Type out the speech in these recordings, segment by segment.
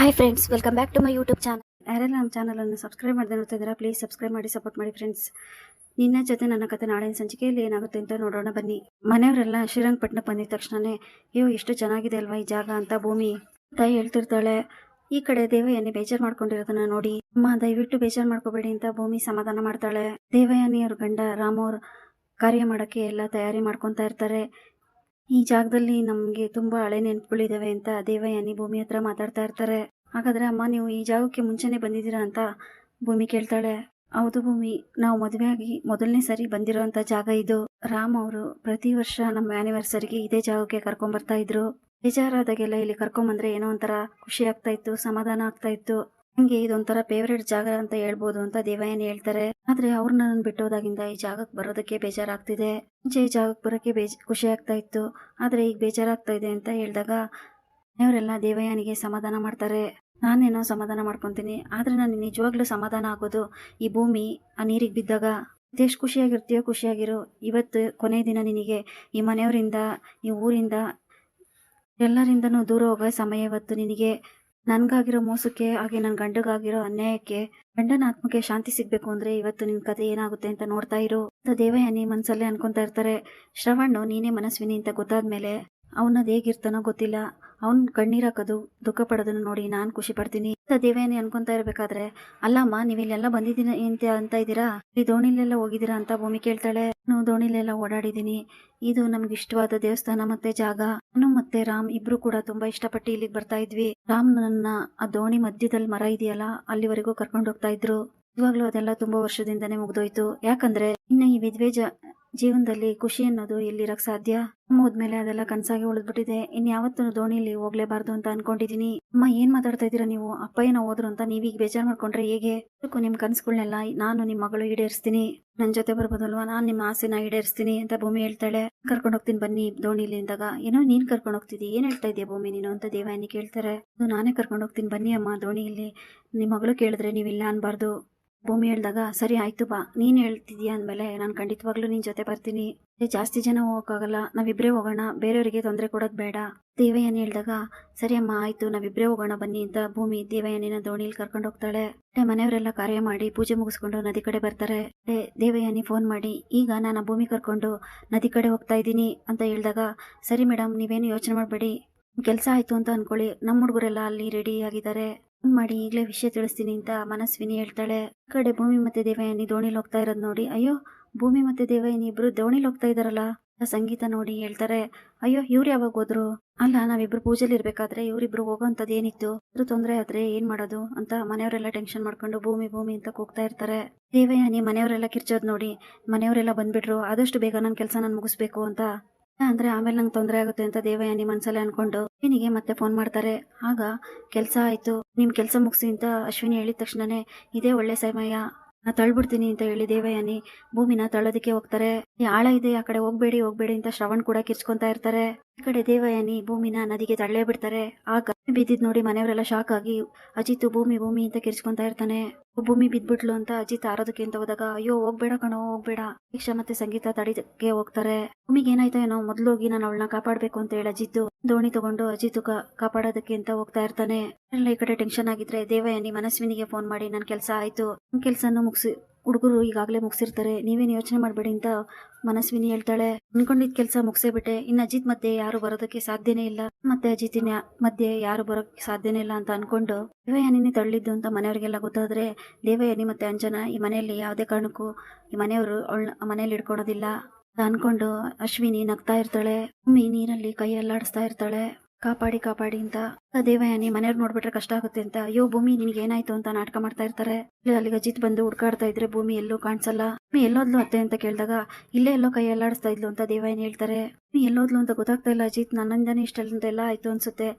Hi friends welcome back to my YouTube channel ಯಾರೆಲ್ಲ ನಮ್ಮ ಚಾನಲನ್ನು ಸಬ್ಸ್ಕ್ರೈಬ್ ಮಾಡದೆ ನೋಡ್ತಿದ್ದೀರಾ ಪ್ಲೀಸ್ ಸಬ್ಸ್ಕ್ರೈಬ್ ಮಾಡಿ ಸಪೋರ್ಟ್ ಮಾಡಿ ಫ್ರೆಂಡ್ಸ್ ನಿನ್ನ ಜೊತೆ ನನ್ನ ಕತೆ ನಾಳಿನ ಸಂಚಿಕೆಯಲ್ಲಿ ಏನಾಗುತ್ತೆ ಅಂತ ನೋಡೋಣ ಬನ್ನಿ. ಮನೆಯವರೆಲ್ಲ ಶ್ರೀರಂಗಪಟ್ಟಣ ಬಂದಿದ ತಕ್ಷಣನೇ, ಅಯ್ಯೋ ಎಷ್ಟು ಚೆನ್ನಾಗಿದೆ ಅಲ್ವಾ ಈ ಜಾಗ ಅಂತ ಭೂಮಿ ತಾಯಿ ಹೇಳ್ತಿರ್ತಾಳೆ. ಈ ಕಡೆ ದೇವಯಾನಿ ಬೇಜಾರು ಮಾಡ್ಕೊಂಡಿರೋದನ್ನ ನೋಡಿ. ಅಮ್ಮ, ದಯವಿಟ್ಟು ಬೇಜಾರು ಮಾಡ್ಕೋಬೇಡಿ ಅಂತ ಭೂಮಿ ಸಮಾಧಾನ ಮಾಡ್ತಾಳೆ. ದೇವಯಾನಿ ಗಂಡ ರಾಮವ್ರ ಕಾರ್ಯ ಮಾಡೋಕ್ಕೆ ಎಲ್ಲ ತಯಾರಿ ಮಾಡ್ಕೊತಾ ಇರ್ತಾರೆ. ಈ ಜಾಗದಲ್ಲಿ ನಮಗೆ ತುಂಬಾ ಹಳೆ ನೆನಪುಗಳಿದಾವೆ ಅಂತ ದೇವಯಾನಿ ಭೂಮಿ ಹತ್ರ ಮಾತಾಡ್ತಾ ಇರ್ತಾರೆ. ಹಾಗಾದ್ರೆ ಅಮ್ಮ, ನೀವು ಈ ಜಾಗಕ್ಕೆ ಮುಂಚೆನೆ ಬಂದಿದ್ದೀರಾ ಅಂತ ಭೂಮಿ ಕೇಳ್ತಾಳೆ. ಹೌದು ಭೂಮಿ, ನಾವು ಮದುವೆಯಾಗಿ ಮೊದಲನೇ ಸರಿ ಬಂದಿರೋಂಥ ಜಾಗ ಇದು. ರಾಮ್ ಅವರು ಪ್ರತಿ ವರ್ಷ ನಮ್ಮ ಆನಿವರ್ಸರಿಗೆ ಇದೇ ಜಾಗಕ್ಕೆ ಕರ್ಕೊಂಡ್ ಬರ್ತಾ ಇದ್ರು. ಬೇಜಾರಾದಾಗೆಲ್ಲ ಇಲ್ಲಿ ಕರ್ಕೊಂಬಂದ್ರೆ ಏನೋ ಒಂಥರ ಖುಷಿ ಆಗ್ತಾ ಇತ್ತು, ಸಮಾಧಾನ ಆಗ್ತಾ ಇತ್ತು. ಹಂಗೆ ಇದೊಂಥರ ಫೇವ್ರೇಟ್ ಜಾಗ ಅಂತ ಹೇಳ್ಬೋದು ಅಂತ ದೇವಯ್ಯನ್ ಹೇಳ್ತಾರೆ. ಆದ್ರೆ ಅವ್ರನ್ನ ನನ್ನ ಬಿಟ್ಟೋದಾಗಿಂದ ಈ ಜಾಗಕ್ಕೆ ಬರೋದಕ್ಕೆ ಬೇಜಾರಾಗ್ತಿದೆ. ಮುಂಚೆ ಈ ಜಾಗಕ್ಕೆ ಬರೋಕ್ಕೆ ಬೇಜ, ಖುಷಿ ಆಗ್ತಾ ಇತ್ತು. ಆದ್ರೆ ಈಗ ಬೇಜಾರಾಗ್ತಾ ಇದೆ ಅಂತ ಹೇಳಿದಾಗ ಅವರೆಲ್ಲ ದೇವಯಾನಿಗೆ ಸಮಾಧಾನ ಮಾಡ್ತಾರೆ. ನಾನೇನೋ ಸಮಾಧಾನ ಮಾಡ್ಕೊತೀನಿ. ಆದ್ರೆ ನಾನು ನಿಜವಾಗ್ಲೂ ಸಮಾಧಾನ ಆಗೋದು ಈ ಭೂಮಿ, ಆ ನೀರಿಗೆ ಬಿದ್ದಾಗ. ಎಷ್ಟು ಖುಷಿಯಾಗಿರ್ತೀಯೋ ಖುಷಿಯಾಗಿರು, ಇವತ್ತು ಕೊನೆ ದಿನ ನಿನಗೆ ಈ ಮನೆಯವರಿಂದ, ಈ ಊರಿಂದ, ಎಲ್ಲರಿಂದನೂ ದೂರ ಹೋಗೋ ಸಮಯ ಇವತ್ತು ನಿನಗೆ. ನನಗಾಗಿರೋ ಮೋಸಕ್ಕೆ, ಹಾಗೆ ನನ್ನ ಗಂಡಗಾಗಿರೋ ಅನ್ಯಾಯಕ್ಕೆ ಗಂಡನ ಆತ್ಮಕ್ಕೆ ಶಾಂತಿ ಸಿಗ್ಬೇಕು ಅಂದ್ರೆ ಇವತ್ತು ನಿನ್ ಕತೆ ಏನಾಗುತ್ತೆ ಅಂತ ನೋಡ್ತಾ ಇರು. ಅಂತ ದೇವಯಾನಿ ಮನ್ಸಲ್ಲೇ ಅನ್ಕೊಂತಾ ಇರ್ತಾರೆ. ಶ್ರವಣ್ಣು ನೀನೇ ಮನಸ್ವಿನಿ ಅಂತ ಗೊತ್ತಾದ್ಮೇಲೆ ಅವನದ್ ಹೇಗಿರ್ತಾನೋ ಗೊತ್ತಿಲ್ಲ. ಅವ್ನ್ ಕಣ್ಣೀರು ಹಾಕೋದು, ದುಃಖ ಪಡೋದನ್ನ ನೋಡಿ ನಾನು ಖುಷಿ ಪಡ್ತೀನಿ. ಅಂತ ದೇವಯಾನಿ ಅನ್ಕೊಂತಾ ಇರ್ಬೇಕಾದ್ರೆ, ಅಲ್ಲಮ್ಮ ನೀವು ಇಲ್ಲೆಲ್ಲ ಬಂದಿದ್ದೀನಿ ಅಂತ ಅಂತ ಇದ್ದೀರಾ? ಈ ದೋಣಿಲೆಲ್ಲ ಹೋಗಿದ್ದೀರಾ ಅಂತ ಭೂಮಿ ಕೇಳ್ತಾಳೆ. ನಾನು ದೋಣಿಲೆಲ್ಲ ಓಡಾಡಿದ್ದೀನಿ. ಇದು ನಮ್ಗೆ ಇಷ್ಟವಾದ ದೇವಸ್ಥಾನ ಮತ್ತೆ ಜಾಗ. ನಾನು ಮತ್ತೆ ರಾಮ್ ಇಬ್ರು ಕೂಡ ತುಂಬಾ ಇಷ್ಟಪಟ್ಟು ಇಲ್ಲಿಗೆ ಬರ್ತಾ ಇದ್ವಿ. ರಾಮ್ ನನ್ನ ಆ ದೋಣಿ ಮಧ್ಯದಲ್ಲಿ ಮರ ಇದೆಯಲ್ಲ, ಅಲ್ಲಿವರೆಗೂ ಕರ್ಕೊಂಡು ಹೋಗ್ತಾ ಇದ್ರು. ಇವಾಗ್ಲೂ ಅದೆಲ್ಲ ತುಂಬಾ ವರ್ಷದಿಂದಾನೇ ಮುಗ್ದೋಯ್ತು. ಯಾಕಂದ್ರೆ, ಇನ್ನು ಈ ವಿದ್ವೆ ಜ ಜೀವನದಲ್ಲಿ ಖುಷಿ ಅನ್ನೋದು ಎಲ್ಲಿರಕ್ ಸಾಧ್ಯ? ಅಮ್ಮ ಹೋದ್ಮೇಲೆ ಅದೆಲ್ಲ ಕನ್ಸಾಗಿ ಉಳಿದ್ಬಿಟ್ಟಿದೆ. ಇನ್ಯಾವತ್ತೂ ದೋಣಿಲಿ ಹೋಗ್ಲೇಬಾರ್ದು ಅಂತ ಅನ್ಕೊಂಡಿದೀನಿ. ಅಮ್ಮ, ಏನ್ ಮಾತಾಡ್ತಾ ಇದ್ದೀರಾ ನೀವು? ಅಪ್ಪ ಏನೋ ಹೋದ್ರು ಅಂತ ನೀವೀಗ ಬೇಜಾರ್ ಮಾಡ್ಕೊಂಡ್ರೆ ಹೇಗೆ? ಅದಕ್ಕೂ ನಿಮ್ ಕನ್ಸ್ಗಳನ್ನೆಲ್ಲ ನಾನು ನಿಮ್ ಮಗಳು ಈಡೇರಿಸ್ತೀನಿ. ನನ್ ಜೊತೆ ಬರ್ಬೋದಲ್ವಾ? ನಾನ್ ನಿಮ್ಮ ಆಸೆನ ಈಡೇರಿಸ್ತೀನಿ ಅಂತ ಭೂಮಿ ಹೇಳ್ತಾಳೆ. ಕರ್ಕೊಂಡು ಹೋಗ್ತೀನಿ ಬನ್ನಿ ದೋಣಿಲಿ ಅಂದಾಗ. ಏನೋ ನೀನ್ ಕರ್ಕೊಂಡು ಹೋಗ್ತಿದ್ದಿ. ಏನ್ ಹೇಳ್ತಾ ಇದೀಯ ಭೂಮಿ ನೀನು ಅಂತ ದೇವಾನಿ ಕೇಳ್ತಾರೆ. ನಾನೇ ಕರ್ಕೊಂಡು ಹೋಗ್ತೀನಿ ಬನ್ನಿ ಅಮ್ಮ ದೋಣಿಯಲ್ಲಿ ನಿಮ್ ಮಗಳು ಕೇಳಿದ್ರೆ ನೀವಿಲ್ಲ ಅನ್ಬಾರ್ದು. ಭೂಮಿ ಹೇಳ್ದಾಗ, ಸರಿ, ಆಯ್ತು, ಬಾ. ನೀನ್ ಹೇಳ್ತಿದ್ಯಾ ಅಂದ್ಮೇಲೆ, ನಾನು ಖಂಡಿತವಾಗ್ಲೂ ನಿನ್ ಜೊತೆ ಬರ್ತೀನಿ. ಜಾಸ್ತಿ ಜನ ಹೋಗಕ್ಕಾಗಲ್ಲ. ನಾವಿಬ್ರೇ ಹೋಗೋಣ. ಬೇರೆಯವರಿಗೆ ತೊಂದರೆ ಕೊಡೋದು ಬೇಡ. ದೇವಯ್ಯನ ಹೇಳ್ದಾಗ, ಸರಿ, ಅಮ್ಮ, ಆಯ್ತು. ನಾವಿಬ್ರೇ ಹೋಗೋಣ ಬನ್ನಿ ಅಂತ ಭೂಮಿ ದೇವಯ್ಯನ ದೋಣಿಲಿ ಕರ್ಕೊಂಡು ಹೋಗ್ತಾಳೆ. ಮತ್ತೆ ಮನೆಯವರೆಲ್ಲ ಕಾರ್ಯ ಮಾಡಿ ಪೂಜೆ ಮುಗಿಸ್ಕೊಂಡು ನದಿ ಕಡೆ ಬರ್ತಾರೆ. ಮತ್ತೆ ದೇವಯಾನಿ ಫೋನ್ ಮಾಡಿ, ಈಗ ನಾನು ಭೂಮಿ ಕರ್ಕೊಂಡು ನದಿ ಕಡೆ ಹೋಗ್ತಾ ಇದ್ದೀನಿ ಅಂತ ಹೇಳಿದಾಗ, ಸರಿ ಮೇಡಮ್ ನೀವೇನು ಯೋಚನೆ ಮಾಡಬೇಡಿ. ಕೆಲಸ ಆಯ್ತು ಅಂತ ಅನ್ಕೊಳ್ಳಿ. ನಮ್ಮ ಹುಡುಗರೆಲ್ಲ ಅಲ್ಲಿ ರೆಡಿ ಆಗಿದ್ದಾರೆ. ಮಾಡಿ ಈಗಲೇ ವಿಷಯ ತಿಳಿಸ್ತೀನಿ ಅಂತ ಮನಸ್ವಿನಿ ಹೇಳ್ತಾಳೆ. ಕಡೆ ಭೂಮಿ ಮತ್ತೆ ದೇವಯಾನಿ ದೋಣಿಲಿ ಹೋಗ್ತಾ ಇರೋದು ನೋಡಿ. ಅಯ್ಯೋ, ಭೂಮಿ ಮತ್ತೆ ದೇವಯಾನಿ ಇಬ್ರು ದೋಣಿಲಿ ಹೋಗ್ತಾ ಇದಾರಲ್ಲ ಸಂಗೀತ ನೋಡಿ ಹೇಳ್ತಾರೆ. ಅಯ್ಯೋ, ಇವ್ರು ಯಾವಾಗ ಹೋದ್ರು? ಅಲ್ಲ, ನಾವಿಬ್ರು ಪೂಜೆಲಿ ಇರ್ಬೇಕಾದ್ರೆ ಇವ್ರಿಬ್ರು ಹೋಗೋಂಥದ್ದು ಏನಿತ್ತು? ಅದ್ರ ತೊಂದರೆ ಆದ್ರೆ ಏನ್ ಮಾಡೋದು ಅಂತ ಮನೆಯವರೆಲ್ಲ ಟೆನ್ಷನ್ ಮಾಡ್ಕೊಂಡು ಭೂಮಿ ಭೂಮಿ ಅಂತ ಕೂಗ್ತಾ ಇರ್ತಾರೆ. ದೇವಯಾನಿ ಮನೆಯವರೆಲ್ಲ ಕಿರ್ಚೋದ್ ನೋಡಿ. ಮನೆಯವರೆಲ್ಲ ಬಂದ್ಬಿಟ್ರು. ಆದಷ್ಟು ಬೇಗ ನನ್ನ ಕೆಲಸ ನಾನು ಮುಗಿಸ್ಬೇಕು ಅಂತ ಅಂದ್ರೆ ಆಮೇಲೆ ನಂಗೆ ತೊಂದರೆ ಆಗುತ್ತೆ ಅಂತ ದೇವಯಾನಿ ಮನ್ಸಲ್ಲಿ ಅನ್ಕೊಂಡು ಅಶ್ವಿನಿಗೆ ಮತ್ತೆ ಫೋನ್ ಮಾಡ್ತಾರೆ. ಆಗ ಕೆಲಸ ಆಯ್ತು. ನಿಮ್ ಕೆಲಸ ಮುಗಿಸಿ ಅಂತ ಅಶ್ವಿನಿ ಹೇಳಿದ ತಕ್ಷಣನೇ ಇದೇ ಒಳ್ಳೆ ಸಮಯ. ನಾ ತಳ್ಬಿಡ್ತೀನಿ ಅಂತ ಹೇಳಿ ದೇವಯಾನಿ ಭೂಮಿನ ತಳ್ಳೋದಿಕ್ಕೆ ಹೋಗ್ತಾರೆ. ಆಳ ಇದೆ, ಆ ಕಡೆ ಹೋಗ್ಬೇಡಿ ಹೋಗ್ಬೇಡಿ ಅಂತ ಶ್ರವಣ್ ಕೂಡ ಕಿರ್ಚ್ಕೊಂತಾ ಇರ್ತಾರೆ. ಈ ಕಡೆ ದೇವಯಾನಿ ಭೂಮಿನ ನದಿಗೆ ತಳ್ಳೇ ಬಿಡ್ತಾರೆ. ಆಗ ಬಿದ್ದಿದ್ ನೋಡಿ ಮನೆಯವರೆಲ್ಲ ಶಾಕ್ ಆಗಿ, ಅಜಿತ್, ಭೂಮಿ ಭೂಮಿ ಅಂತ ಕಿರ್ಚ್ಕೊಂತಾ ಇರ್ತಾನೆ. ಭೂಮಿ ಬಿದ್ಬಿಟ್ಲು ಅಂತ ಅಜಿತ್ ಆರೋದಕ್ಕೆ ಅಂತ ಹೋದಾಗ, ಅಯ್ಯೋ, ಹೋಗ್ಬೇಡ ಕಣೋ, ಹೋಗ್ಬೇಡ. ದೀಕ್ಷಾ ಮತ್ತೆ ಸಂಗೀತ ತಡಿದಕ್ಕೆ ಹೋಗ್ತಾರೆ. ಭೂಮಿಗೆ ಏನಾಯ್ತೋ ಏನೋ, ಮೊದ್ಲು ಹೋಗಿ ನಾನು ಅವಳನ್ನ ಕಾಪಾಡ್ಬೇಕು ಅಂತ ಹೇಳಿ ಅಜಿತ್ ದೋಣಿ ತಗೊಂಡು ಅಜಿತ್ ಕಾಪಾಡೋದಕ್ಕೆ ಅಂತ ಹೋಗ್ತಾ ಇರ್ತಾನೆ. ಎಲ್ಲ ಈ ಕಡೆ ಟೆನ್ಷನ್ ಆಗಿದ್ರೆ ದೇವಯಾನಿ ಮನಸ್ವಿನಿಗೆ ಫೋನ್ ಮಾಡಿ, ನನ್ ಕೆಲಸ ಆಯ್ತು. ನನ್ ಕೆಲ್ಸನ ಮುಗಿಸಿ ಹುಡುಗರು ಈಗಾಗಲೇ ಮುಗಿಸಿರ್ತಾರೆ. ನೀವೇನು ಯೋಚನೆ ಮಾಡಬೇಡಿ ಅಂತ ಮನಸ್ವಿನಿ ಹೇಳ್ತಾಳೆ. ಅನ್ಕೊಂಡಿದ್ದ ಕೆಲಸ ಮುಗಿಸೇ ಬಿಟ್ಟೆ ಇನ್ನು ಅಜಿತ್ ಮಧ್ಯೆ ಯಾರು ಬರೋದಕ್ಕೆ ಸಾಧ್ಯನೇ ಇಲ್ಲ. ಮತ್ತೆ ಅಜಿತಿನ ಮಧ್ಯೆ ಯಾರು ಬರೋಕ್ಕೆ ಸಾಧ್ಯನೇ ಇಲ್ಲ ಅಂತ ಅನ್ಕೊಂಡು ದೇವಯಾನಿನೇ ತಳ್ಳಿದ್ದು ಅಂತ ಮನೆಯವರಿಗೆಲ್ಲ ಗೊತ್ತಾದ್ರೆ ದೇವಯಾನಿ ಮತ್ತೆ ಅಂಜನ ಈ ಮನೆಯಲ್ಲಿ ಯಾವುದೇ ಕಾರಣಕ್ಕೂ ಈ ಮನೆಯವರು ಅವಳ ಮನೇಲಿ ಇಟ್ಕೊಳೋದಿಲ್ಲ ಅಂತ ಅನ್ಕೊಂಡು ಅಶ್ವಿನಿ ನಗ್ತಾ ಇರ್ತಾಳೆ. ಮಮ್ಮಿ ನೀರಲ್ಲಿ ಕೈ ಅಲ್ಲಾಡಿಸ್ತಾ ಇರ್ತಾಳೆ. ಕಾಪಾಡಿ ಕಾಪಾಡಿ ಅಂತ. ದೇವಯಾನಿ ಮನೆಯವ್ರು ನೋಡ್ಬಿಟ್ರೆ ಕಷ್ಟ ಆಗುತ್ತೆ ಅಂತ. ಅಯ್ಯೋ, ಭೂಮಿ ನಿನಗೆ ಏನಾಯ್ತು ಅಂತ ನಾಟಕ ಮಾಡ್ತಾ ಇರ್ತಾರೆ. ಅಲ್ಲಿಗೆ ಅಜಿತ್ ಬಂದು ಹುಡ್ಕಾಡ್ತಾ ಇದ್ರೆ ಭೂಮಿ ಎಲ್ಲೂ ಕಾಣಿಸಲ್ಲ. ನೀ ಎಲ್ಲೋದ್ಲು ಅತ್ತೆ ಅಂತ ಕೇಳಿದಾಗ, ಇಲ್ಲೇ ಎಲ್ಲೋ ಕೈ ಅಲ್ಲಾಡಿಸ್ತಾ ಇದ್ಲು ಅಂತ ದೇವಯಾನಿ ಹೇಳ್ತಾರೆ. ಭೂಮಿ ಎಲ್ಲೋದ್ಲು ಅಂತ ಗೊತ್ತಾಗ್ತಾ ಇಲ್ಲ ಅಜಿತ್, ನನ್ನಿಂದಾನೇ ಇಷ್ಟೆಲ್ಲ ಎಲ್ಲ ಆಯ್ತು ಅನ್ಸುತ್ತೆ.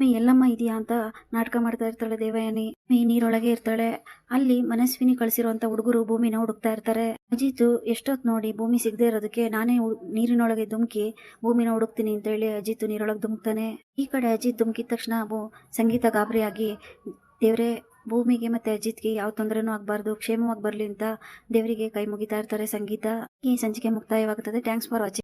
ಮೀ ಎಲ್ಲಮ್ಮ ಇದೆಯಾ ಅಂತ ನಾಟಕ ಮಾಡ್ತಾ ಇರ್ತಾಳೆ ದೇವಯಾನಿ. ಮೇ ನೀರೊಳಗೆ ಇರ್ತಾಳೆ. ಅಲ್ಲಿ ಮನಸ್ವಿನಿ ಕಳಿಸಿರುವಂತ ಹುಡುಗರು ಭೂಮಿನ ಹುಡುಕ್ತಾ ಇರ್ತಾರೆ. ಅಜಿತ್ ಎಷ್ಟೊತ್ತು ನೋಡಿ ಭೂಮಿ ಸಿಗದೆ ಇರೋದಕ್ಕೆ ನಾನೇ ನೀರಿನೊಳಗೆ ಧುಮುಕಿ, ಭೂಮಿನ ಹುಡುಕ್ತೀನಿ ಅಂತ ಹೇಳಿ ಅಜಿತ್ ನೀರೊಳಗೆ ಧುಮುಕ್ತಾನೆ. ಈ ಕಡೆ ಅಜಿತ್ ಧುಮುಕಿದ ತಕ್ಷಣ ಸಂಗೀತ ಗಾಬರಿಯಾಗಿ, ದೇವ್ರೆ, ಭೂಮಿಗೆ ಮತ್ತೆ ಅಜಿತ್ಗೆ ಯಾವ ತೊಂದರೆನೂ ಆಗಬಾರ್ದು, ಕ್ಷೇಮವಾಗಿ ಬರಲಿ ಅಂತ ದೇವರಿಗೆ ಕೈ ಮುಗಿತಾ ಇರ್ತಾರೆ ಸಂಗೀತ. ಈ ಸಂಚಿಕೆ ಮುಕ್ತಾಯವಾಗುತ್ತದೆ. Thanks for watching